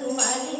Rumah.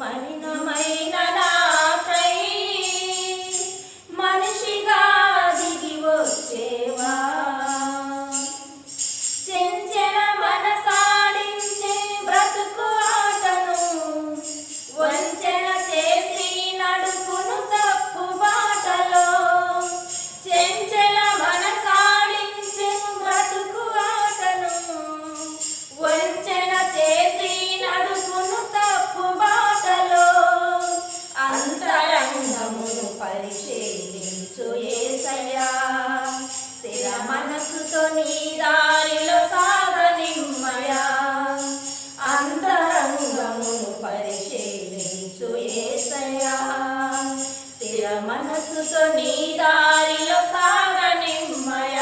மனிதமை ಮನಸ್ಸು ಸೊಡಿದಾರಿಯೋ ಸಾಗ ನಿಮ್ಮಯ